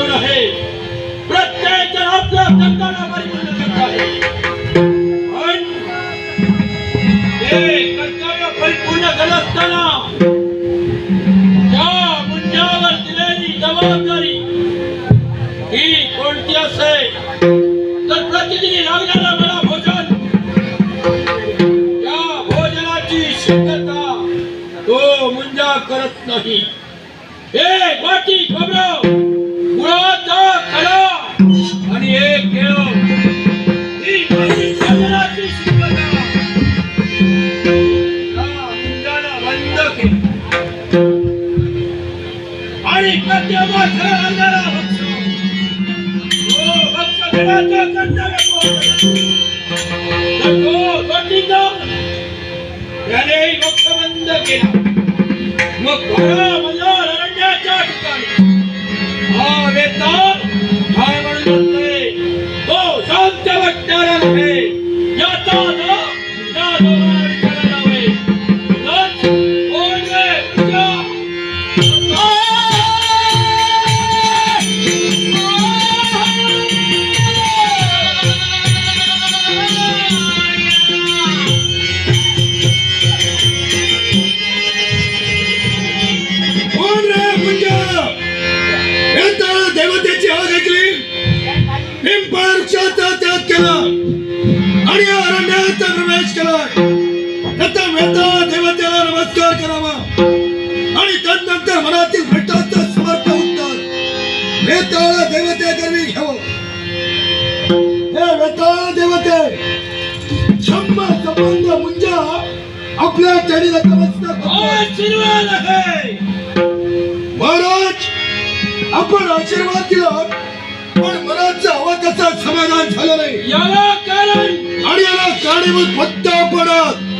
नजर आहे. प्रत्येक जण आपल्या कर्तव्य परिपूर्ण करत आहे. पण ते कर्तव्य परिपूर्ण करत असताना त्या मुंजावर दिलेली जबाबदारी ही कोणती असेल तर प्रतिदिनी लागणारा मला भोजन. त्या भोजनाची शुद्धता तो मुंजा करत नाही. हे वाटी खोबरं तो वेताळा देवतेला नमस्कार करावा. आणि तदनंतर मनातील भट्टाचं समर्पण उत्तर. वेताळा देवते करवी घ्यावं. हे वेताळा देवते शंभर संबंध मुंजा आपल्या चढीला नमस्कार आहे. महाराज आपण आशीर्वाद दिला पण मनाचा हवा कसा समाधान झालं नाही. याला कारण आणि याला कारणीभूत हे कसं काय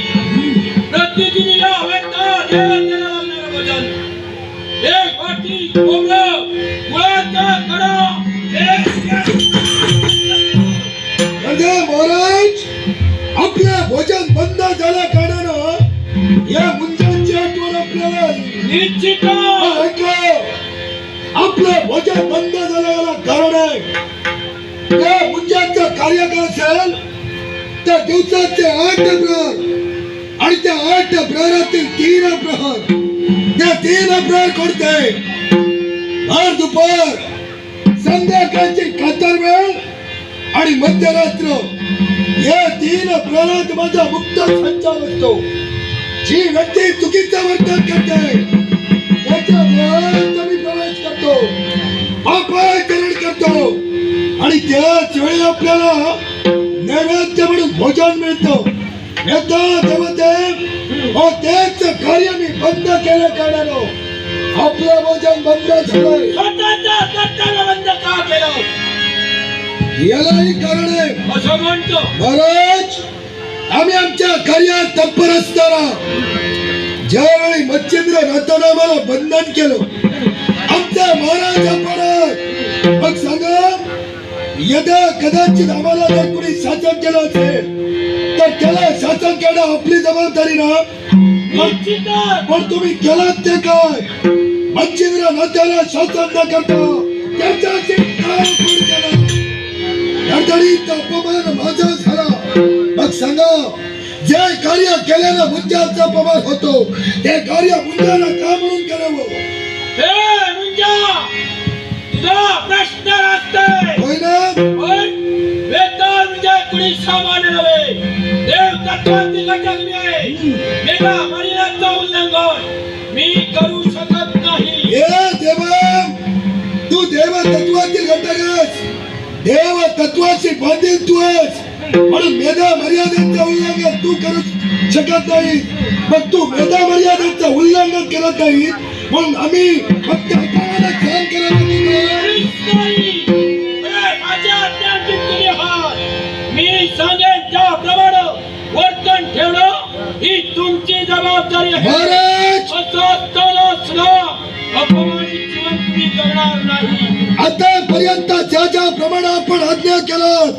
आपलं भोजन बंद झाल्याला कारण आहे. त्या मुंजाचं कार्य असेल त्या दिवसाचे आठ प्रहर आणि त्या आठ प्रहरातील तीन प्रहर त्या तीन प्रहर कोणते? भर दुपार संध्याकाळची कातर वेळ आणि मध्यरात्र. या तीन प्रहरात माझा मुक्त संचार असतो. जी व्यक्ती चुकीचं वर्तन करते मी प्रवेश करतो करतो आणि त्याच वेळी आपल्याला नैवेद्य म्हणून भोजन मिळतं येतो देवते हो तेच कार्य मी बंद केलं कारणानं आपलं भोजन बंद झालंय बंद का केलं यालाही कारण आहे असं म्हणतो महाराज आम्ही आमच्या कार्यात तत्पर असताना ज्यावेळी मच्छिंद्र नाथानं मला बंधन केलं आमच्या महाराजा आपण मग सांगा यदा कदाचित आम्हाला जर कुणी शासन केलं असेल तर त्याला शासन करणं आपली जबाबदारी ना? पण तुम्ही केलात ते काय? मच्छिंद्र नाथाला शासन न करता त्याच्याशी अपमान माझा झाला. मग सांगा जे कार्य केल्यानं मुंजाचा अपमान होतो ते कार्य मुंजाला का म्हणून करावं? हे मुंजा तुझा प्रश्न असते होय ना? पण वेता कुणी सामान्य नव्हे. देव तत्वाची घटक मी आहे. मेघा मर्यादाचं उल्लंघन. मी करू शकत नाही. हे देवा तू देव घटकच देव बांधील तू आहेस. म्हणून मेधा मर्यादेचं उल्लंघन तू करू शकत नाही. मग तू मेधा मर्यादेचं उल्लंघन करत नाही. म्हणून आम्ही फक्त हाताने काम आहात. मी सांगेन त्याप्रमाणे वर्तन ठेवणं ही तुमची जबाबदारी आहे. असं तरच ना अपमानित जीवन तुम्ही करणार नाही. आतापर्यंत ज्या ज्या प्रमाणे आपण आज्ञा केलं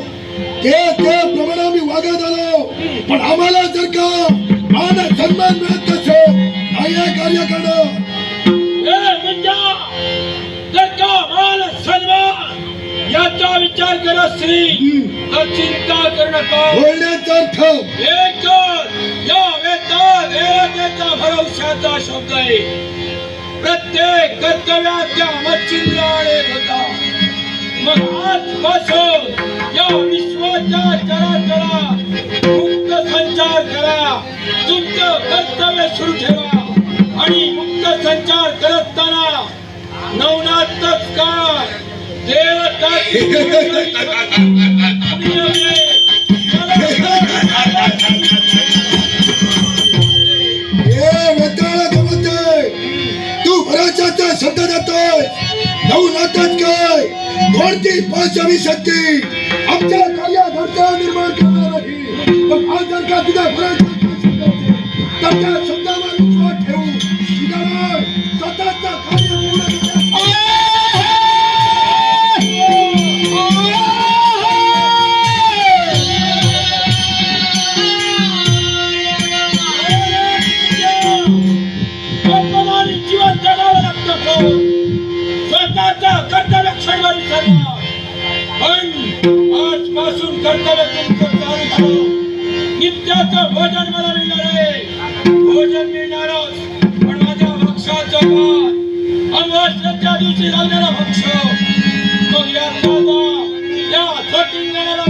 ते ते प्रमाणे आम्ही वागत आलो. पण आम्हाला जर का मान सन्मान मिळत नसेल हे कार्य करणं याचा विचार असली तर चिंता करू नका. बोलण्याचा अर्थ एक या वेता वेळेचा भरवशाचा शब्द आहे. प्रत्येक कर्तव्यात त्या मच्छिंद्राने होता. मग आजपासून या विश्वाच्या चराचरात मुक्त संचार करा तुमचं कर्तव्य सुरू ठेवा आणि मुक्त संचार करताना नवनाथ काय देवता शब्द देतोय नऊ नातात काय? कोणती पाचवी शक्ती आमच्या कार्यात अडथळा निर्माण करणार नाही पण आज जर का तुझ्या भराच्या तर त्या आहे भोजन मिळणारच पण माझ्या भक्षाचं भात अमावस्येच्या दिवशी लागणारा भक्ष मग या दादा या छोटिंगणाला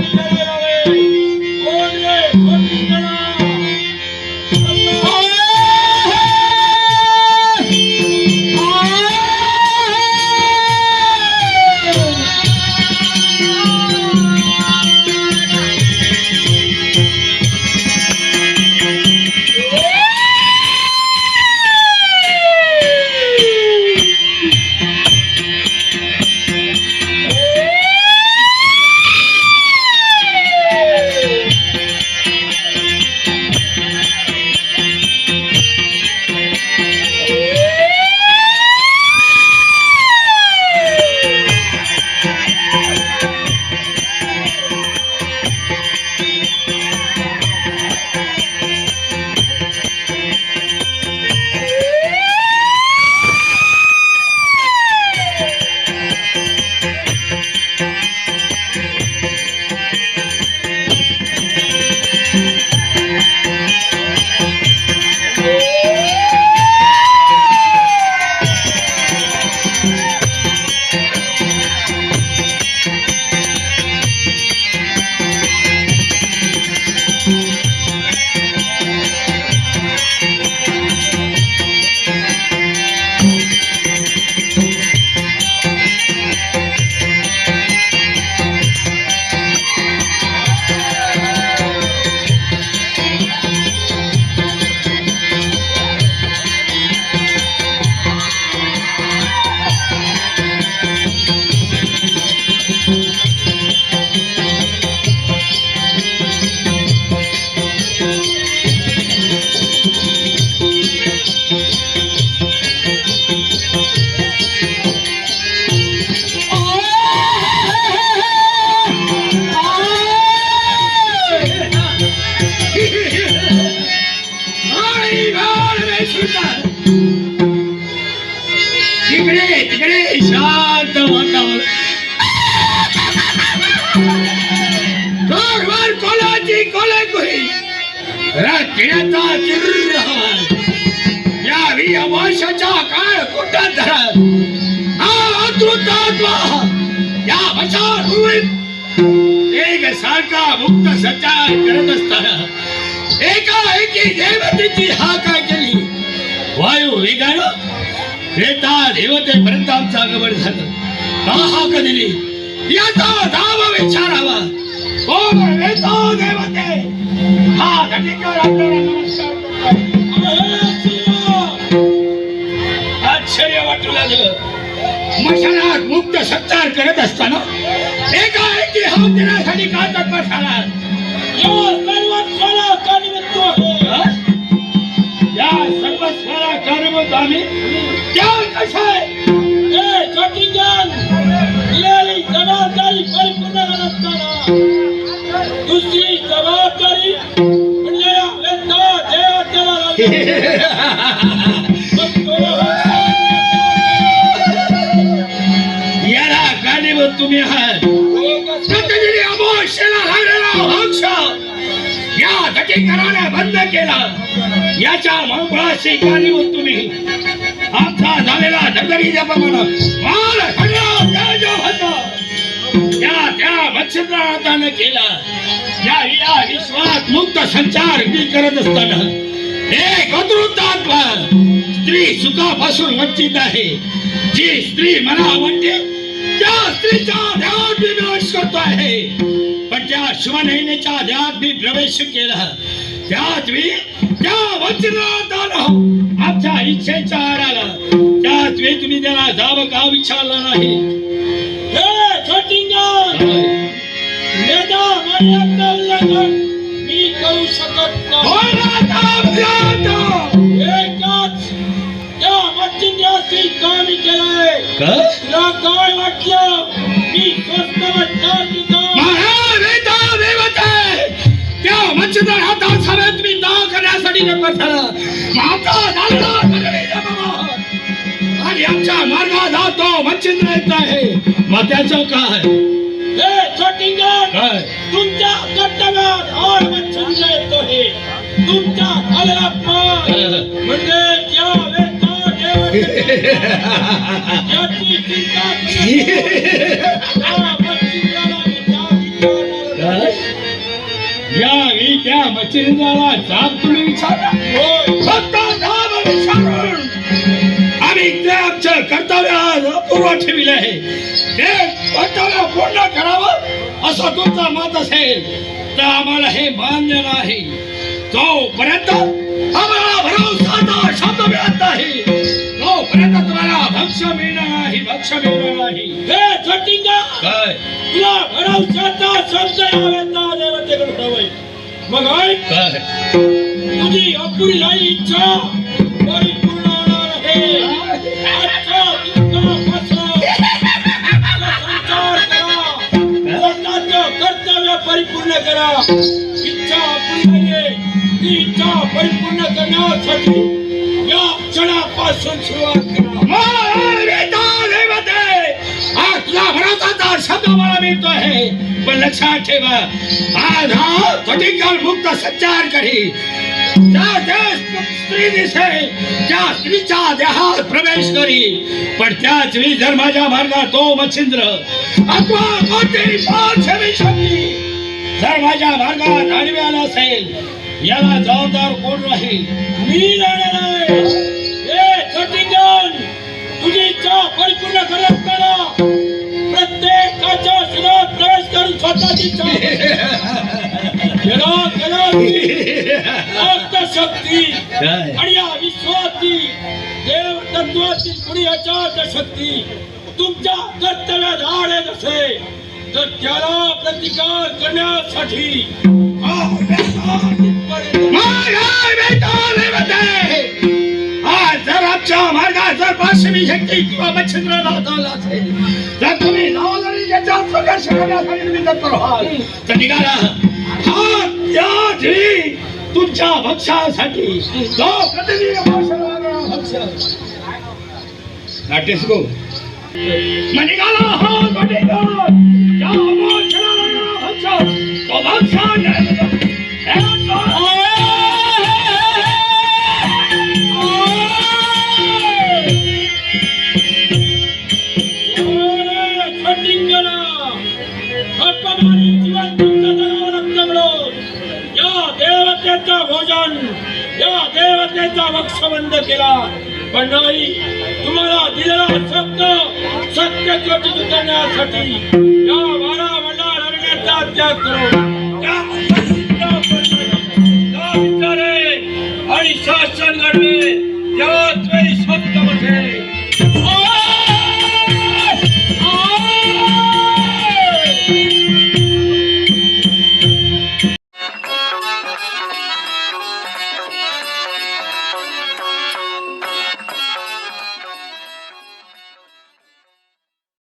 रात्रीचा चिर्र या यावी अमाशाच्या काळ कुठं धरत हा अतृतात्मा या वशात एक सारखा मुक्त संचार करत असताना एका एकी देवतेची हाक केली? वायू वेगानं रेता देवतेपर्यंत आमचं आगमन झालं. का हाक दिली याचा धाव विचारावा. कोण रेता देवते? हा? आश्चर्य वाटू लागलं मशालात मुक्त सत्कार करत असताना एका एकी हात देण्यासाठी का तत्पर झाला या सर्वस्वाला कानिमित्त या सर्व स्वरा कारणीभूत आम्ही. त्या कशा आहे कारणीभूत आहात. सत्यजिरी अमोशेला लागलेला वंश या घटिकराने बंद केला. याच्या मंगळाशी कारणीभूत तुम्ही. आमचा झालेला नगरी जपमान माल खंडा त्या जो होता. त्या त्या मत्स्यनाथानं केला. या या विश्वात मुक्त संचार मी करत असताना. एक अतृप्तात्मा स्त्री सुखापासून वंचित आहे. जी स्त्री मला म्हणते त्या स्त्रीच्या देहात मी प्रवेश करतो आहे. पण त्या शिवनयनेच्या देहात मी प्रवेश केला. त्यात मी त्या वंचितानं आमच्या इच्छेच्या आडाला त्यात मी तुम्ही त्याला जावं का विचारलं नाही. हे मी करू शकत नाही. केलंय. का? तुला काय वाटलं? मी स्वस्त वाटणार तुझं. महावेदा देवते! त्या मच्छीदार हातात समेत मी दाव करण्यासाठी नकार झाला माझा झाला नगरी जमावा. आणि आमच्या मार्गात तो मच्छिंद्र येत आहे. मग त्याचं काय? तुमच्या कर्तव्यात आड मच्छिंद्र येतो हे. तुमच्या पाय. म्हणजे त्या या मी त्या मच्छिंद्राला जाब तुम्ही विचारा विचारून आम्ही ते आमचं कर्तव्य पूर्व ठेवले आहे ते कर्तव्य पूर्ण करावं असं तुमचा मत असेल तर आम्हाला हे मान्य नाही. तोपर्यंत आम्हाला भरवसा शब्द मिळत नाही. तोपर्यंत तुम्हाला भक्ष मिळणार नाही भक्ष मिळणार नाही. हे छोटिंगा काय? तुला भरवशाचा शब्द यावेता देवतेकडे ठेवाय मग ऐक काय? तुझी अपुरी राही इच्छा परिपूर्ण होणार आहे. आजचा तुमचा. संसार करा. स्वतःचं कर्तव्य परिपूर्ण करा. इच्छा अपुरी नाहीये. ती इच्छा परिपूर्ण करण्यासाठी या क्षणापासून सुरुवात करा. महावेदा शब्द मला मिळतो आहे पण लक्षात ठेवा आज हा कटिकाल मुक्त संचार करी. त्या त्या स्त्री दिसेल त्या स्त्रीच्या देहात प्रवेश करी. पण त्याच वेळी धर्माच्या मार्गात तो मच्छिंद्र अथवा कोणतीही शक्ती जर मार्गात आडवी आला असेल याला जबाबदार कोण राहील? मी लढणार आहे. तुझी इच्छा परिपूर्ण करत करा प्रत्येकाच्या शरीरात प्रवेश करून स्वतःची इच्छा. शक्ती आणि या विश्वाची देव तत्वातील कुणी अचाट शक्ती. तुमच्या कर्तव्यात आडे नसे तर त्याला प्रतिकार करण्यासाठी. आज जर मार्गात जर पाचवी शक्ती किंवा मच्छिंद्र लावता असेल तर तुम्ही नावाजरी याच्या संघर्ष करण्यासाठी तुम्ही तत्पर व्हाल तर निघाला हा त्या तुमच्या भक्षासाठी जो प्रतिनिधी भक्ष नाट्यस्को निघाला हा तो भक्ष देवतेचा वक्षबंध केला. पण नाही तुम्हाला दिलेला शब्द सत्य घोषित करण्यासाठी या वारा मंडळ लढण्याचा त्याग करू.